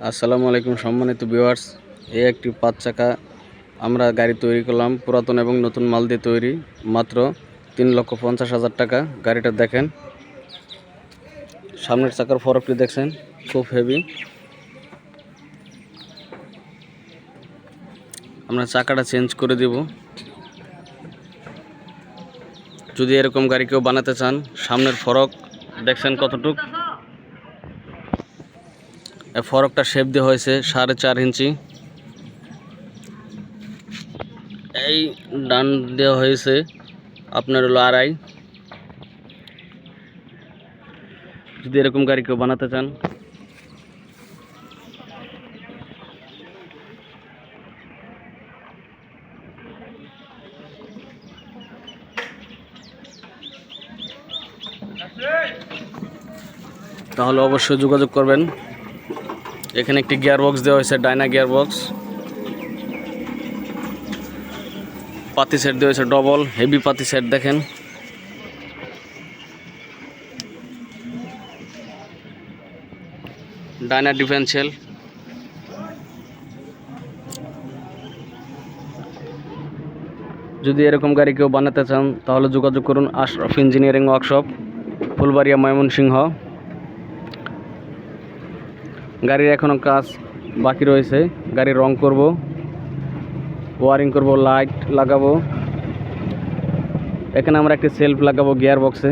আসসালামু আলাইকুম সম্মানিত ভিউয়ার্স। এই একটি পাঁচ চাকা আমরা গাড়ি তৈরি করলাম, পুরাতন এবং নতুন মাল দিয়ে তৈরি, মাত্র তিন লক্ষ পঞ্চাশ হাজার টাকা। গাড়িটা দেখেন, সামনের চাকার ফরকটি দেখছেন, খুব হেভি আমরা চাকাটা চেঞ্জ করে দিব। যদি এরকম গাড়ি কেউ বানাতে চান, সামনের ফরক দেখছেন কতটুক? ফরকটা শেপ দেওয়া হয়েছে সাড়ে চার ইঞ্চি। এই ডান দেওয়া হয়েছে আপনার হলো আড়াই। যদি এরকম গাড়ি কেউ বানাতে চান। তাহলে অবশ্যই যোগাযোগ করবেন। এখানে একটি গিয়ার বক্স দেওয়া হয়েছে ডাইনা গিয়ার বক্স পাতি সেট দেওয়া হয়েছে, ডবল, হেভি পাতি সেট দেখেন। ডাইনা ডিফেন্সিয়াল যদি এরকম গাড়ি কেউ বানাতে চান, তাহলে যোগাযোগ করুন, আশরফ ইঞ্জিনিয়ারিং ওয়ার্কশপ, ফুলবাড়িয়া ময়মনসিংহ। গাড়ির এখনও কাজ বাকি রয়েছে। গাড়ির রং করব, ওয়ারিং করব, লাইট লাগাবো। এখানে আমরা একটি সেলফ লাগাবো গিয়ার বক্সে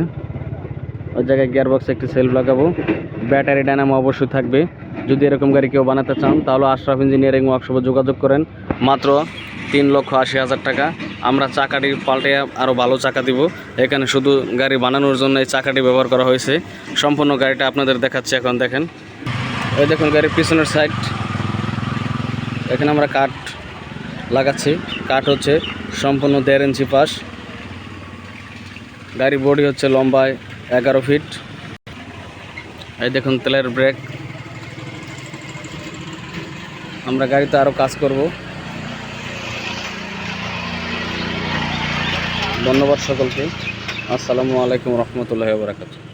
ওই জায়গায় গিয়ার বক্সে একটি সেলফ লাগাবো। ব্যাটারি ডায়নামো অবশ্যই থাকবে। যদি এরকম গাড়ি কেউ বানাতে চান, তাহলে আশরাফ ইঞ্জিনিয়ারিং ওয়ার্কশপে যোগাযোগ করেন। মাত্র তিন লক্ষ আশি হাজার টাকা। আমরা চাকাটি পাল্টে আরও ভালো চাকা দিব। এখানে শুধু গাড়ি বানানোর জন্য এই চাকাটি ব্যবহার করা হয়েছে। সম্পূর্ণ গাড়িটা আপনাদের দেখাচ্ছি এখন, দেখেন। এই দেখুন গাড়ির পিছনের সাইড এখানে আমরা কাঠ লাগাচ্ছি। কাঠ হচ্ছে সম্পূর্ণ দেড় ইঞ্চি পাশ। গাড়ির বডি হচ্ছে লম্বায় এগারো ফিট এই দেখুন তেলের ব্রেক আমরা গাড়িতে আরও কাজ করব। ধন্যবাদ সকলকে। আসসালামু আলাইকুম রহমতুল্লাহ বারাকাতু